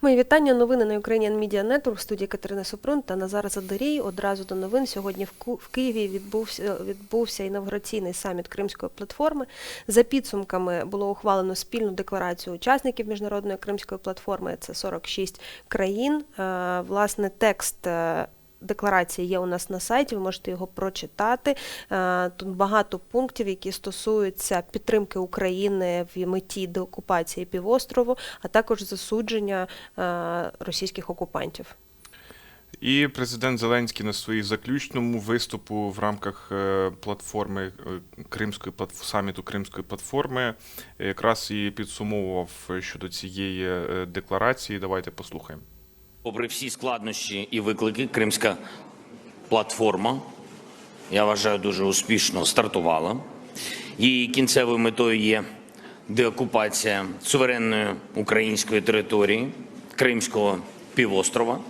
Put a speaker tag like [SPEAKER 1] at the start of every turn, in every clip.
[SPEAKER 1] Мої вітання. Новини на Ukrainian Media Network студії Катерина Супрун та Назар Задарій. Одразу до новин. Сьогодні в Києві відбувся, відбувся інавгураційний саміт Кримської платформи. За підсумками було ухвалено спільну декларацію учасників міжнародної Кримської платформи. Це 46 країн. Е, Власне, текст. Декларації є у нас на сайті, ви можете його прочитати. Е, Тут багато пунктів, які стосуються підтримки України в меті деокупації півострову, а також засудження е, російських окупантів.
[SPEAKER 2] І президент Зеленський на своїй заключному виступу в рамках е, платформи Кримської саміту Кримської платформи якраз і підсумовував щодо цієї декларації. Давайте послухаємо.
[SPEAKER 3] Попри всі складнощі і виклики, Кримська платформа, я вважаю, дуже успішно стартувала. Її кінцевою метою є деокупація суверенної української території Кримського півострова.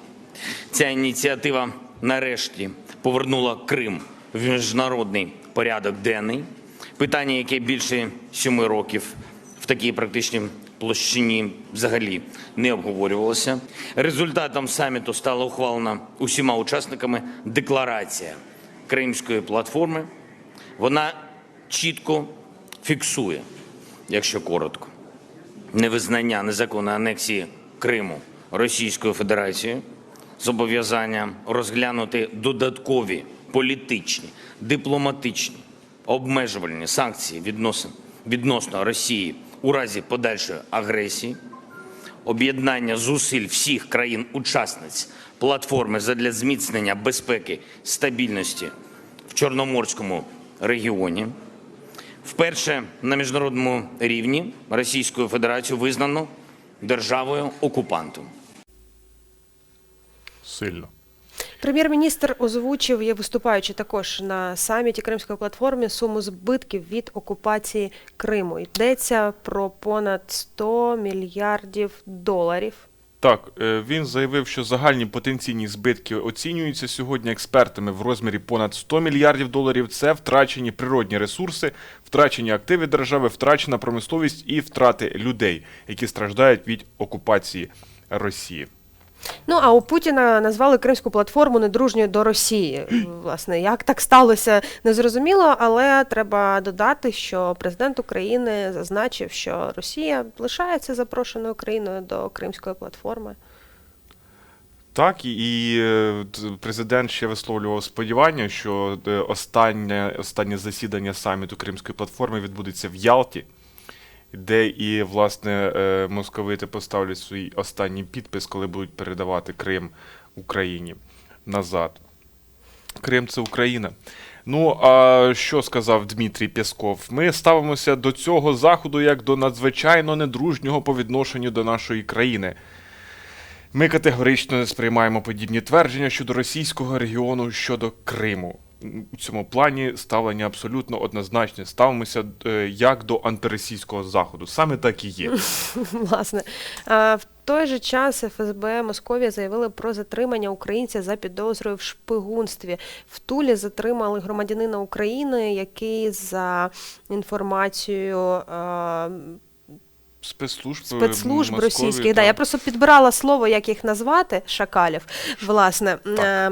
[SPEAKER 3] Ця ініціатива нарешті повернула Крим в міжнародний порядок денний. Питання, яке більше сьоми років в такій практичній площині взагалі не обговорювалося. Результатом саміту стала ухвалена усіма учасниками декларація Кримської платформи. Вона чітко фіксує, якщо коротко, невизнання незаконної анексії Криму Російською Федерацією, зобов'язання розглянути додаткові політичні, дипломатичні, обмежувальні санкції відносно, Росії у разі подальшої агресії, об'єднання зусиль всіх країн-учасниць платформи задля зміцнення безпеки, стабільності в Чорноморському регіоні. Вперше на міжнародному рівні Російською Федерацією визнано державою окупантом.
[SPEAKER 2] Сильно.
[SPEAKER 1] Прем'єр-міністр озвучив, є виступаючи також на саміті Кримської платформи, суму збитків від окупації Криму. Йдеться про понад 100 мільярдів доларів.
[SPEAKER 2] Так, е, він заявив, що загальні потенційні збитки оцінюються сьогодні експертами в розмірі понад 100 мільярдів доларів. Це втрачені природні ресурси, втрачені активи держави, втрачена промисловість і втрати людей, які страждають від окупації Росії.
[SPEAKER 1] Ну а у Путіна назвали Кримську платформу недружньою до Росії. Власне, як так сталося, незрозуміло, але треба додати, що президент України зазначив, що Росія лишається запрошеною країною до Кримської платформи.
[SPEAKER 2] Так, і, е, президент ще висловлював сподівання, що е, останнє, останнє засідання саміту Кримської платформи відбудеться в Ялті, де і, власне, е, московити поставлять свій останній підпис, коли будуть передавати Крим Україні назад. Крим це Україна. Ну, а що сказав Дмитрій Пєсков? Ми ставимося до цього заходу як до надзвичайно недружнього по відношенню до нашої країни. Ми категорично не сприймаємо подібні твердження щодо російського регіону щодо Криму. У цьому плані ставлення абсолютно однозначне. Ставимося е, як до антиросійського заходу. Саме так і є.
[SPEAKER 1] Власне, в той же час ФСБ Московія заявили про затримання українця за підозрою в шпигунстві. В Тулі затримали громадянина України, який за інформацією.
[SPEAKER 2] Спецслужб, е,
[SPEAKER 1] спецслужб
[SPEAKER 2] Московії,
[SPEAKER 1] російських. Да,
[SPEAKER 2] так.
[SPEAKER 1] я просто підбирала слово, як їх назвати, шакалів. Власне. Е,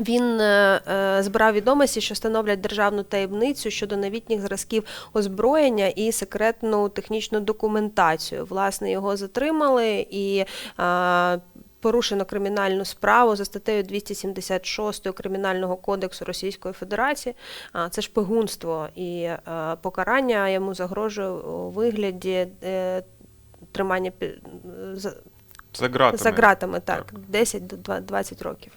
[SPEAKER 1] Він е, е, збирав відомості, що становлять державну таємницю щодо новітніх зразків озброєння і секретну технічну документацію. Власне, його затримали і е, порушено кримінальну справу за статтею 276 Кримінального кодексу Російської Федерації. А, Це шпигунство і е, покарання йому загрожує у вигляді тримання за,
[SPEAKER 2] За ґратами.
[SPEAKER 1] за ґратами, так, 10 до два- 20 років.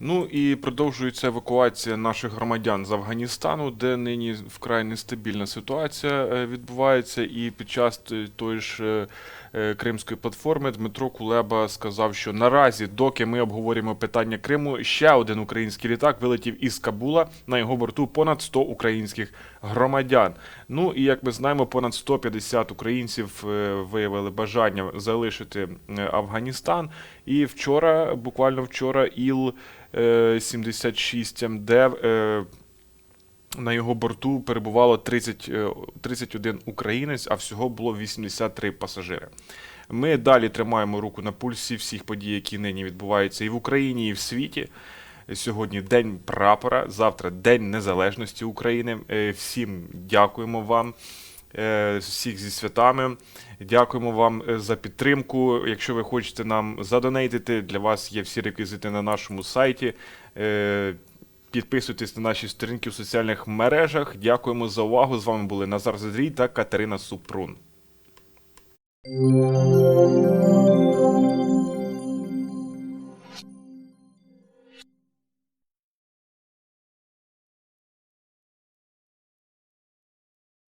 [SPEAKER 2] Ну і продовжується евакуація наших громадян з Афганістану, де нині вкрай нестабільна ситуація е, відбувається. І під час тої ж е, е, кримської платформи Дмитро Кулеба сказав, що наразі, доки ми обговорюємо питання Криму, ще один український літак вилетів із Кабула. На його борту понад 100 українських громадян. Ну і як ми знаємо, понад 150 українців виявили бажання залишити Афганістан. І вчора, буквально вчора, Іл е, 76 МД е, на його борту перебувало 30, е, 31 українець, а всього було 83 пасажири. Ми далі тримаємо руку на пульсі всіх подій, які нині відбуваються і в Україні, і в світі. Сьогодні День прапора, завтра День Незалежності України. Е, Всім дякуємо вам, е, всіх зі святами. Дякуємо вам е, за підтримку. Якщо ви хочете нам задонейтити, для вас є всі реквізити на нашому сайті. Е, Підписуйтесь на наші сторінки в соціальних мережах. Дякуємо за увагу. З вами були Назар Задрій та Катерина Супрун.